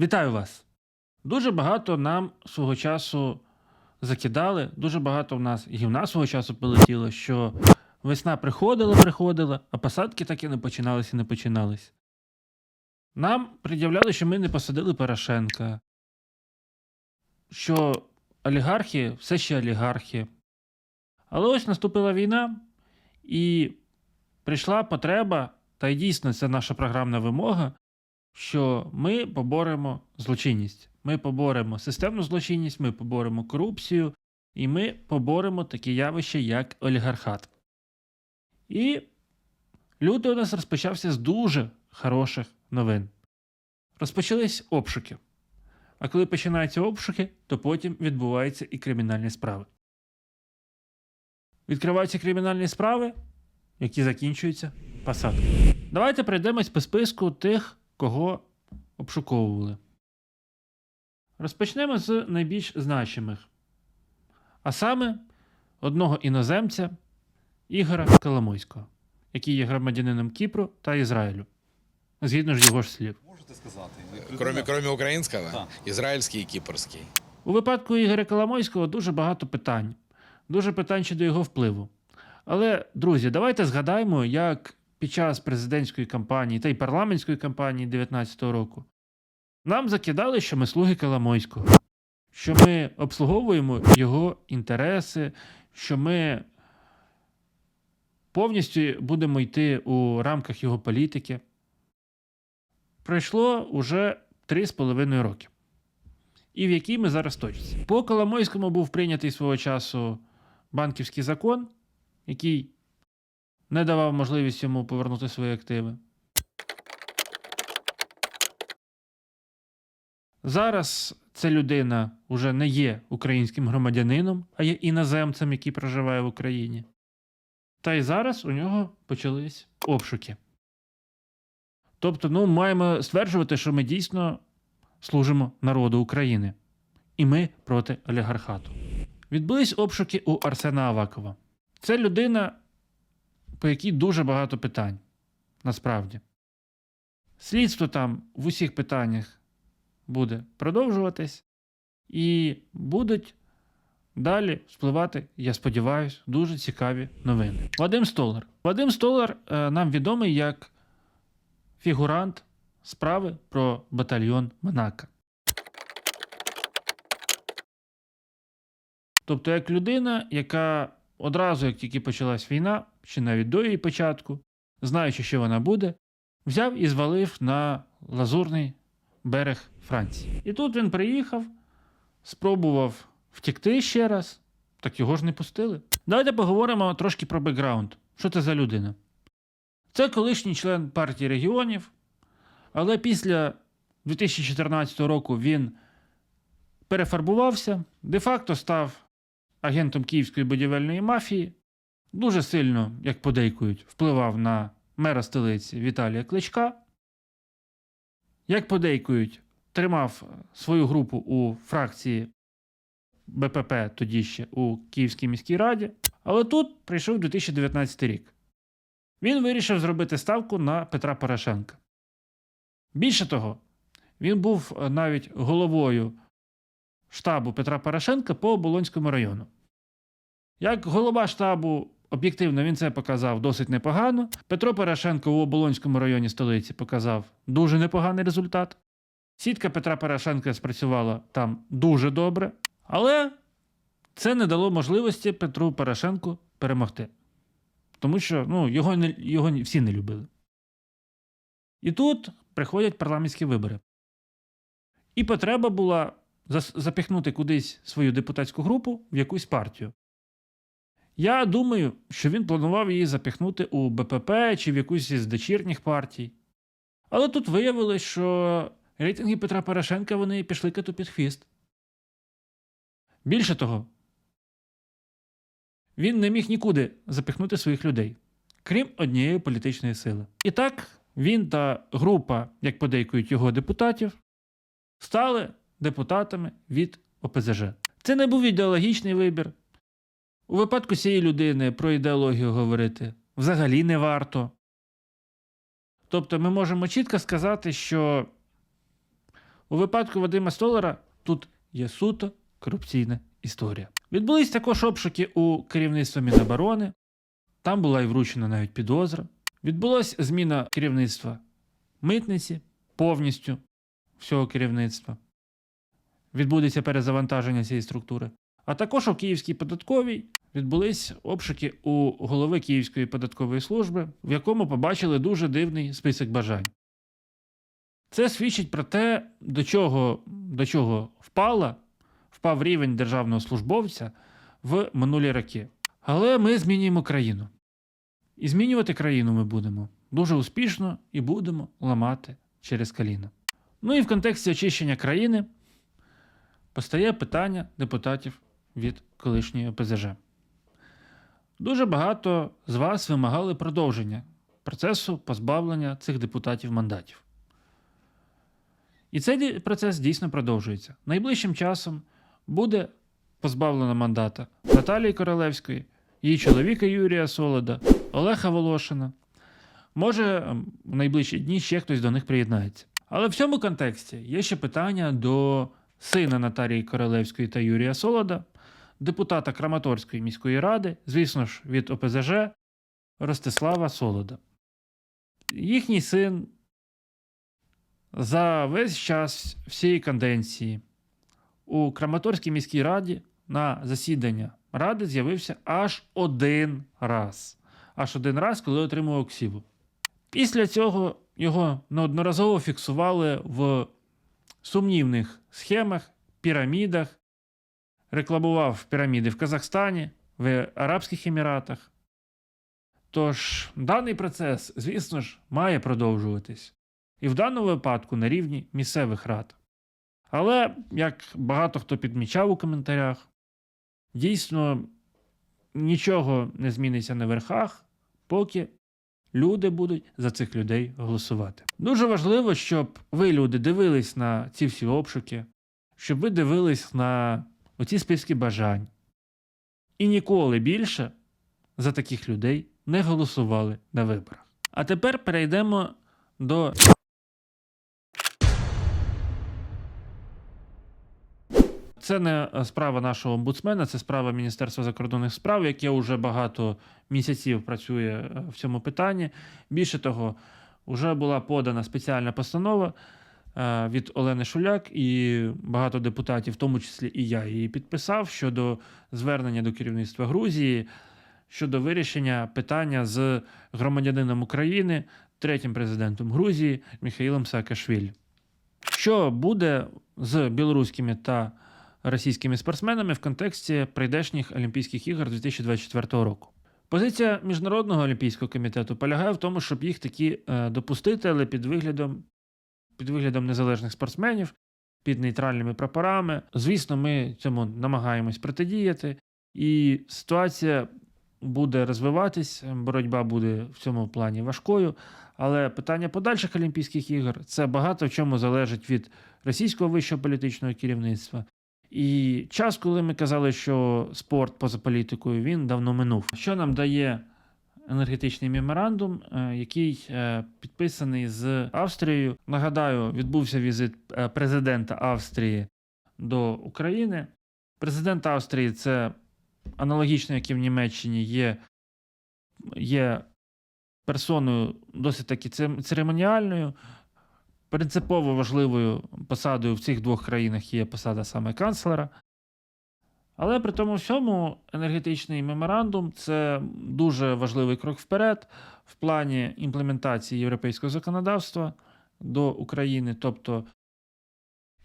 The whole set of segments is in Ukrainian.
Вітаю вас! Дуже багато нам свого часу закидали, дуже багато в нас гівна свого часу полетіло, що весна приходила, приходила, а посадки так і не починалися і не починались. Нам пред'являли, що ми не посадили Порошенка, що олігархи все ще олігархи. Але ось наступила війна, і прийшла потреба, та й дійсно це наша програмна вимога, що ми поборемо злочинність. Ми поборемо системну злочинність, ми поборемо корупцію, і ми поборемо такі явища, як олігархат. І лютий у нас розпочався з дуже хороших новин. Розпочались обшуки. А коли починаються обшуки, то потім відбуваються і кримінальні справи. Відкриваються кримінальні справи, які закінчуються посадкою. Давайте пройдемось по списку тих, кого обшуковували. Розпочнемо з найбільш значимих. А саме одного іноземця Ігора Коломойського, який є громадянином Кіпру та Ізраїлю. Згідно ж його ж слів. Можете сказати? Кроме, кроме украинского, Да. израильский и кипрский. У випадку Ігоря Коломойського дуже багато питань, дуже питань щодо його впливу. Але, друзі, давайте згадаємо, як під час президентської кампанії та й парламентської кампанії 2019 року нам закидали, що ми слуги Коломойського, що ми обслуговуємо його інтереси, що ми повністю будемо йти у рамках його політики. Пройшло уже 3,5 роки і в якій ми зараз точці. По Коломойському був прийнятий свого часу банківський закон, який не давав можливість йому повернути свої активи. Зараз ця людина вже не є українським громадянином, а є іноземцем, який проживає в Україні. Та й зараз у нього почались обшуки. Тобто, ну, маємо стверджувати, що ми дійсно служимо народу України. І ми проти олігархату. Відбулись обшуки у Арсена Авакова. Це людина, по якій дуже багато питань. Насправді. Слідство там в усіх питаннях буде продовжуватись, і будуть далі спливати, я сподіваюся, дуже цікаві новини. Вадим Столар. Вадим Столар е, нам відомий як фігурант справи про батальйон Монако. Тобто, як людина, яка одразу, як тільки почалась війна, чи навіть до її початку, знаючи, що вона буде, взяв і звалив на лазурний берег Франції. І тут він приїхав, спробував втекти ще раз, так його ж не пустили. Давайте поговоримо трошки про бекграунд. Що це за людина? Це колишній член партії регіонів, але після 2014 року він перефарбувався, де-факто став агентом київської будівельної мафії, дуже сильно, як подейкують, впливав на мера столиці Віталія Кличка. Як подейкують, тримав свою групу у фракції БПП тоді ще у Київській міській раді. Але тут прийшов 2019 рік. Він вирішив зробити ставку на Петра Порошенка. Більше того, він був навіть головою штабу Петра Порошенка по Оболонському району. Як голова штабу, об'єктивно він це показав досить непогано. Петро Порошенко у Оболонському районі столиці показав дуже непоганий результат. Сітка Петра Порошенка спрацювала там дуже добре, але це не дало можливості Петру Порошенку перемогти. Тому що ну, його, не, його всі не любили. І тут приходять парламентські вибори. І потреба була запихнути кудись свою депутатську групу в якусь партію. Я думаю, що він планував її запихнути у БПП чи в якусь із дочірніх партій. Але тут виявилось, що рейтинги Петра Порошенка вони пішли коту під хвіст. Більше того, він не міг нікуди запихнути своїх людей, крім однієї політичної сили. І так він та група, як подейкують його депутатів, стали депутатами від ОПЗЖ. Це не був ідеологічний вибір. У випадку цієї людини про ідеологію говорити взагалі не варто. Тобто ми можемо чітко сказати, що У випадку Вадима Столара тут є суто корупційна історія. Відбулись також обшуки у керівництва Міноборони. Там була і вручена навіть підозра. Відбулася зміна керівництва митниці повністю всього керівництва. Відбудеться перезавантаження цієї структури. А також у Київській податковій відбулись обшуки у голови Київської податкової служби, в якому побачили дуже дивний список бажань. Це свідчить про те, до чого, до чого впала, впав рівень державного службовця в минулі роки. Але ми змінюємо країну. І змінювати країну ми будемо дуже успішно і будемо ламати через коліно. Ну і в контексті очищення країни постає питання депутатів від колишньої ОПЗЖ. Дуже багато з вас вимагали продовження процесу позбавлення цих депутатів мандатів. І цей процес дійсно продовжується. Найближчим часом буде позбавлено мандата Наталії Королевської, її чоловіка Юрія Солода, Олега Волошина. Може, ем, в найближчі дні ще хтось до них приєднається. Але в цьому контексті є ще питання до сина Наталії Королевської та Юрія Солода, депутата Краматорської міської ради, звісно ж, від ОПЗЖ Ростислава Солода. Їхній син за весь час всієї каденції у Краматорській міській раді на засідання ради з'явився аж один раз. Аж один раз, коли отримував ксіву. Після цього його неодноразово фіксували в сумнівних схемах, пірамідах, рекламував піраміди в Казахстані, в Арабських Еміратах. Тож даний процес, звісно ж, має продовжуватись. І в даному випадку на рівні місцевих рад. Але, як багато хто підмічав у коментарях, дійсно нічого не зміниться на верхах, поки люди будуть за цих людей голосувати. Дуже важливо, щоб ви, люди, дивились на ці всі обшуки, щоб ви дивились на оці списки бажань. І ніколи більше за таких людей не голосували на виборах. А тепер перейдемо до Це не е, справа нашого омбудсмена, це справа Міністерства закордонних справ, яке вже багато місяців працює е, в цьому питанні. Більше того, вже була подана спеціальна постанова е, від Олени Шуляк, і багато депутатів, в тому числі і я, її підписав щодо звернення до керівництва Грузії щодо вирішення питання з громадянином України, третім президентом Грузії Михаїлом Саакашвілі. Що буде з білоруськими та російськими спортсменами в контексті прийдешніх Олімпійських ігор 2024 року? Позиція Міжнародного олімпійського комітету полягає в тому, щоб їх таки е, допустити, але під виглядом, під виглядом незалежних спортсменів, під нейтральними прапорами. Звісно, ми цьому намагаємось протидіяти, і ситуація буде розвиватись, боротьба буде в цьому плані важкою. Але питання подальших Олімпійських ігор це багато в чому залежить від російського вищого політичного керівництва. І час, коли ми казали, що спорт поза політикою, він давно минув. Що нам дає енергетичний меморандум, е, який е, підписаний з Австрією? Нагадаю, відбувся візит е, президента Австрії до України. Президент Австрії це аналогічно, як і в Німеччині, є, є персоною досить таки церемоніальною. Принципово важливою посадою в цих двох країнах є посада саме канцлера. Але при тому всьому енергетичний меморандум це дуже важливий крок вперед в плані імплементації європейського законодавства до України. Тобто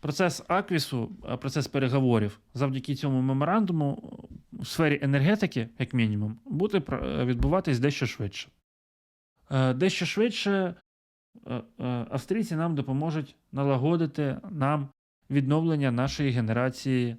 процес аквісу, процес переговорів завдяки цьому меморандуму в сфері енергетики, як мінімум, буде відбуватись дещо швидше. Е, Дещо швидше австрійці нам допоможуть налагодити нам відновлення нашої генерації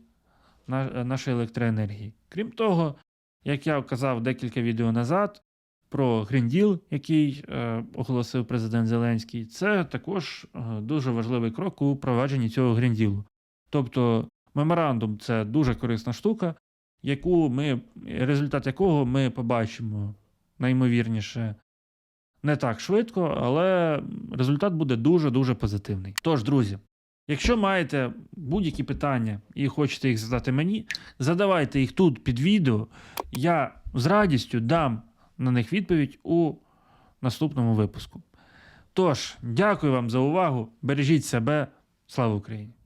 е, нашої електроенергії. Крім того, як я казав декілька відео назад про Deal, який е, оголосив президент Зеленський, це також е, дуже важливий крок у провадженні цього Deal. Тобто меморандум це дуже корисна штука, яку ми, результат якого ми побачимо наймовірніше не так швидко, але результат буде дуже-дуже позитивний. Тож, друзі, Якщо маєте будь-які питання і хочете їх задати мені, задавайте їх тут під відео. Я з радістю дам на них відповідь у наступному випуску. Тож, дякую вам за увагу. Бережіть себе. Слава Україні!